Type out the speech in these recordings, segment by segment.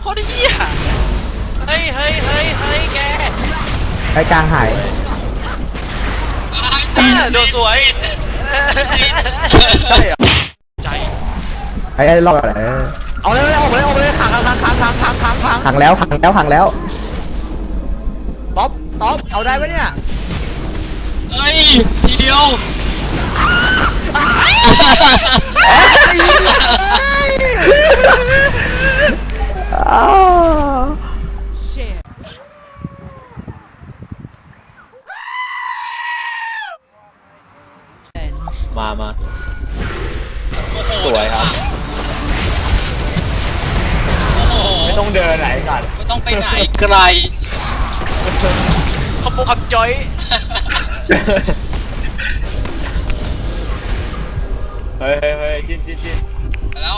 โคตรเหี้ยเฮ้ยเฮ้ยเฮ้ยเฮ้ยแกไอ้กลางหายเออโดนสวยใช่เหรอใจไอ้ไอ้รอดอะไรเอาเลยเอาเลยเอาเลยขังขังขังขังขังขังขังพังแล้วพังแล้วพังแล้วต๊อปต๊อปเอาได้ปะเนี่ยเฮ้ยทีเดียว มามาโอ้โหสวยครับ โอ้โหไม่ต้องเดินไหนสัตว์ไม่ต้องไปไหนไกลขโมยขับจอย เฮ้ยเฮ้ยเฮ้ยจิ้นจิ้นจิ้นแล้ว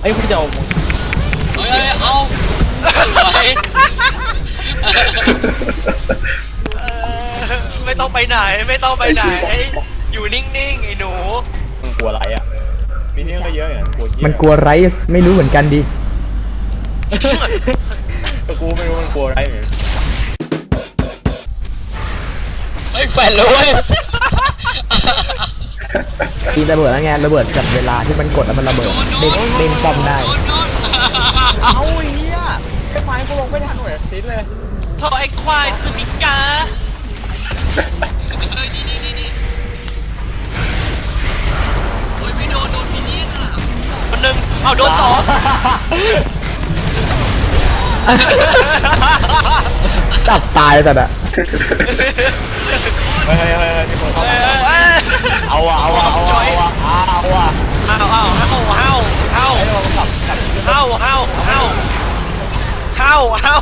ไอ้ยคุณจะเอาเฮ้ยเฮ้ยเอาสวยเออไม่ต้องไปไหนไม่ต้องไปไหน อยู่นิ่งๆไอ้หนู นี่ก็เยอะอย่างมันกลัวไรไม่รู้เหมือนกันดิกูไม่รู้มันกลัวไรเหมือนเฮ้ยแฟนเลยเว้ยทีระเบิดแล้วไงระเบิดกับเวลาที่มันกดแล้วมันระเบิดเล่นเล่นป้อมได้เอาไอ้เหี้ยไอ้ไม้กูลงไม่ทันหน่วยซิดเลยโทอไอ้ควายสมิกา หนึ่งเอาโดนสองจับตายแต่อะเฮ้ยเฮ้ยเฮ้ยเฮ้ยมีคนเข้าเอมาอเออเอาอะเอาอะเอาอะเอาอะเอาอะเอาเอาเอาเอาเอาไอ้เรากลับกลับเอาเอาเอาเอาเอา